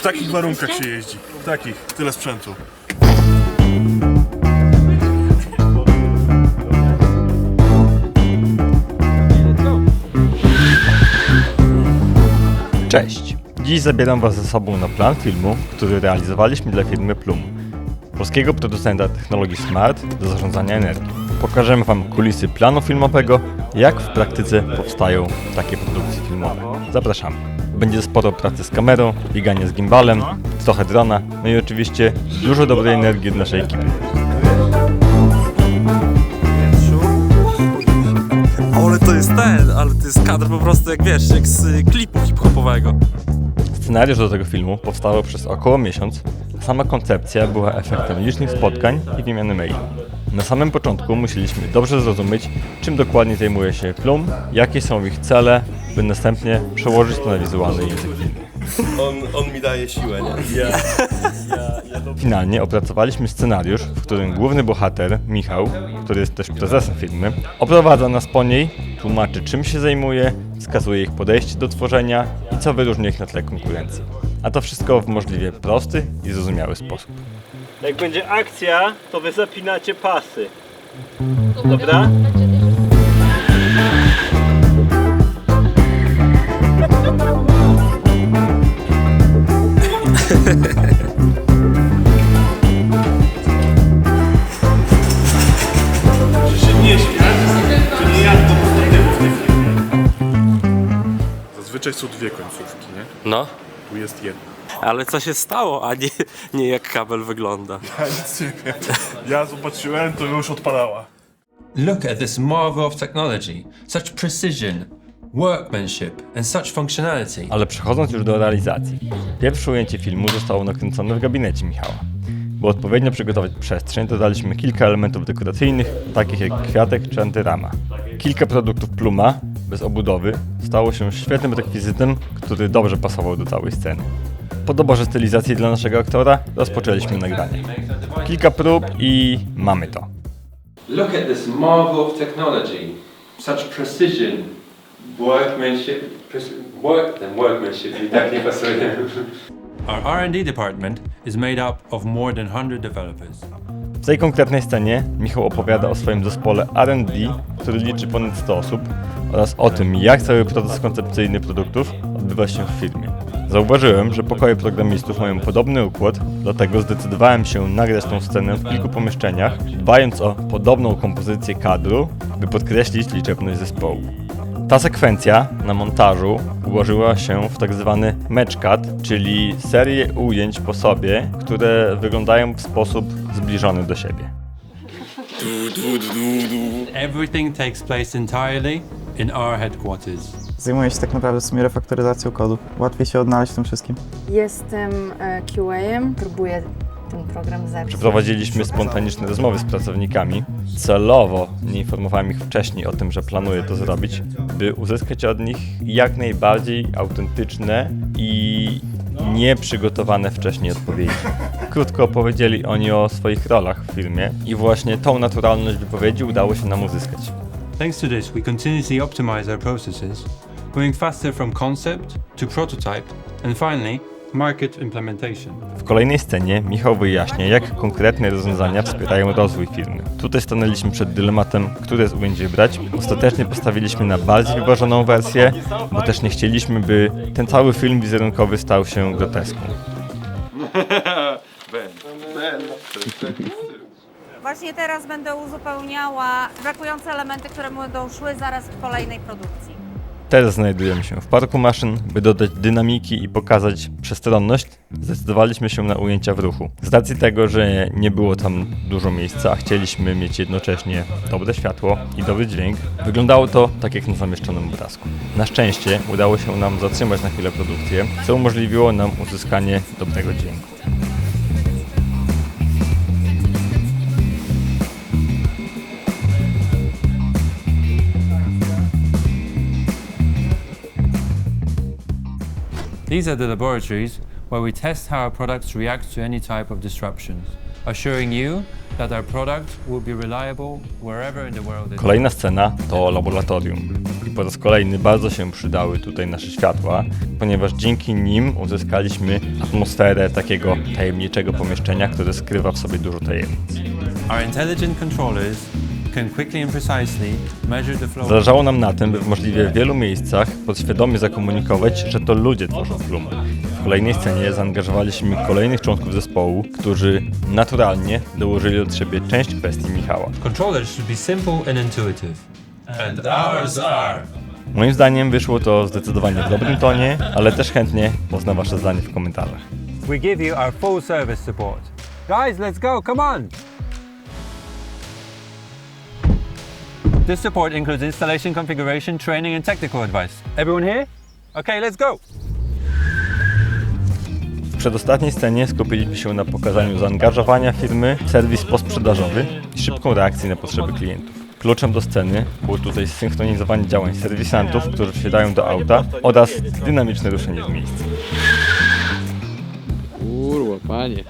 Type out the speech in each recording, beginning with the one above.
W takich warunkach się jeździ. W takich. Tyle sprzętu. Cześć! Dziś zabieram Was ze sobą na plan filmu, który realizowaliśmy dla firmy Plum, polskiego producenta technologii smart do zarządzania energią. Pokażemy Wam kulisy planu filmowego, jak w praktyce powstają takie produkcje filmowe. Zapraszamy. Będzie sporo pracy z kamerą, bieganie z gimbalem, trochę drona, no i oczywiście dużo dobrej energii od naszej ekipy. Ale to jest ten, ale to jest kadr po prostu jak wiesz, jak z y, klipu hip-hopowego. Scenariusz do tego filmu powstał przez około miesiąc, a sama koncepcja była efektem licznych spotkań i wymiany maili. Na samym początku musieliśmy dobrze zrozumieć, czym dokładnie zajmuje się Plum, jakie są ich cele, by następnie przełożyć to na wizualny język filmu. On, on mi daje siłę, nie? Finalnie opracowaliśmy scenariusz, w którym główny bohater, Michał, który jest też prezesem firmy, oprowadza nas po niej, tłumaczy czym się zajmuje, wskazuje ich podejście do tworzenia i co wyróżnia ich na tle konkurencji. A to wszystko w możliwie prosty i zrozumiały sposób. Jak będzie akcja, to wy zapinacie pasy. Dobra? Zazwyczaj są dwie końcówki, nie? No. Tu jest jedna. Ale co się stało, a nie, nie jak kabel wygląda. Ja nic nie wiem. Ja zobaczyłem, to już odpalała. Look at this marvel of technology. Such precision, workmanship, and such functionality. Ale przechodząc już do realizacji. Pierwsze ujęcie filmu zostało nakręcone w gabinecie Michała. By odpowiednio przygotować przestrzeń, dodaliśmy kilka elementów dekoracyjnych, takich jak kwiatek czy antyrama. Kilka produktów Pluma, bez obudowy, stało się świetnym rekwizytem, który dobrze pasował do całej sceny. Po doborze stylizacji dla naszego aktora rozpoczęliśmy nagranie. Kilka prób i mamy to. Look at this marvel of technology. Such precision, workmanship, work and workmanship. exactly pasuje. Our R&D department is made up of more than 100 developers. W tej konkretnej scenie Michał opowiada o swoim zespole R&D, który liczy ponad 100 osób oraz o tym, jak cały proces koncepcyjny produktów odbywa się w firmie. Zauważyłem, że pokoje programistów mają podobny układ, dlatego zdecydowałem się nagrać tą scenę w kilku pomieszczeniach, dbając o podobną kompozycję kadru, by podkreślić liczebność zespołu. Ta sekwencja na montażu ułożyła się w tak zwany match cut, czyli serię ujęć po sobie, które wyglądają w sposób zbliżony do siebie. Everything takes place entirely in our headquarters. Zajmuję się tak naprawdę w sumie refaktoryzacją kodu. Łatwiej się odnaleźć w tym wszystkim. Jestem e, QA-em, próbuję ten program zepsuć. Przeprowadziliśmy spontaniczne rozmowy z pracownikami. Celowo nie informowałem ich wcześniej o tym, że planuję to zrobić, by uzyskać od nich jak najbardziej autentyczne i nieprzygotowane wcześniej odpowiedzi. Krótko opowiedzieli oni o swoich rolach w firmie i właśnie tą naturalność wypowiedzi udało się nam uzyskać. Thanks to this, we continuously optimize our processes, moving faster from concept to prototype, and finally, market implementation. W kolejnej scenie Michał wyjaśnia, jak konkretne rozwiązania wspierają rozwój firmy. Tutaj stanęliśmy przed dylematem, które z ujęć wybrać. Ostatecznie postawiliśmy na bardziej wyważoną wersję, bo też nie chcieliśmy, by ten cały film wizerunkowy stał się groteską. Właśnie teraz będę uzupełniała brakujące elementy, które będą szły zaraz w kolejnej produkcji. Teraz znajdujemy się w parku maszyn. By dodać dynamiki i pokazać przestronność, zdecydowaliśmy się na ujęcia w ruchu. Z racji tego, że nie było tam dużo miejsca, a chcieliśmy mieć jednocześnie dobre światło i dobry dźwięk, wyglądało to tak jak na zamieszczonym obrazku. Na szczęście udało się nam zatrzymać na chwilę produkcję, co umożliwiło nam uzyskanie dobrego dźwięku. These are the laboratories where we test how our products react to any type of disruptions. assuring you that our product will be reliable wherever in the world it Kolejna scena to laboratorium. I po raz kolejny bardzo się przydały tutaj nasze światła, ponieważ dzięki nim uzyskaliśmy atmosferę takiego tajemniczego pomieszczenia, które skrywa w sobie dużo tajemnic. Our intelligent controllers Zależało nam na tym, by w możliwie wielu miejscach podświadomie zakomunikować, że to ludzie tworzą klumę. W kolejnej scenie zaangażowaliśmy kolejnych członków zespołu, którzy naturalnie dołożyli od siebie część kwestii Michała. Controllers should be simple and intuitive. And ours are. Moim zdaniem wyszło to zdecydowanie w dobrym tonie, ale też chętnie poznam wasze zdanie w komentarzach. we give you our full service support. Guys, let's go, come on! This support includes installation, configuration, training, and technical advice. Everyone here? Okay, let's go! W przedostatniej scenie skupiliśmy się na pokazaniu zaangażowania firmy w serwis posprzedażowy i szybką reakcję na potrzeby klientów. Kluczem do sceny było tutaj zsynchronizowanie działań serwisantów, którzy wsiadają do auta oraz dynamiczne ruszenie z miejsca. Kurwa, panie.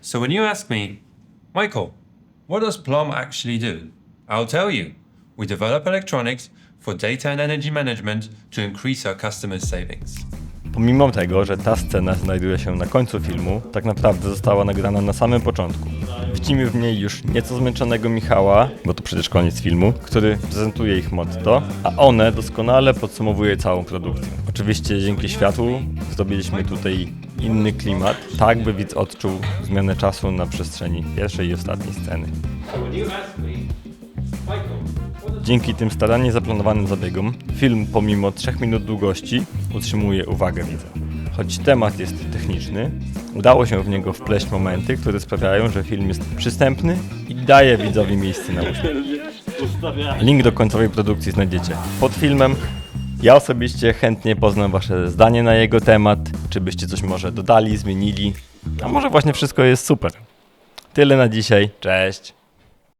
So when you ask me, Michael, what does Plum actually do? I'll tell you. We develop electronics for data and energy management to increase our customers' savings. Pomimo tego, że ta scena znajduje się na końcu filmu, tak naprawdę została nagrana na samym początku. Widzimy w niej już nieco zmęczonego Michała, bo to przecież koniec filmu, który prezentuje ich motto, a one doskonale podsumowuje całą produkcję. Oczywiście dzięki światłu zdobyliśmy tutaj inny klimat, tak by widz odczuł zmianę czasu na przestrzeni pierwszej i ostatniej sceny. Dzięki tym starannie zaplanowanym zabiegom, film pomimo 3 minut długości utrzymuje uwagę widza. Choć temat jest techniczny, udało się w niego wpleść momenty, które sprawiają, że film jest przystępny i daje widzowi miejsce na uśmiech. Link do końcowej produkcji znajdziecie pod filmem. Ja osobiście chętnie poznam wasze zdanie na jego temat, czy byście coś może dodali, zmienili, a może właśnie wszystko jest super. Tyle na dzisiaj, cześć!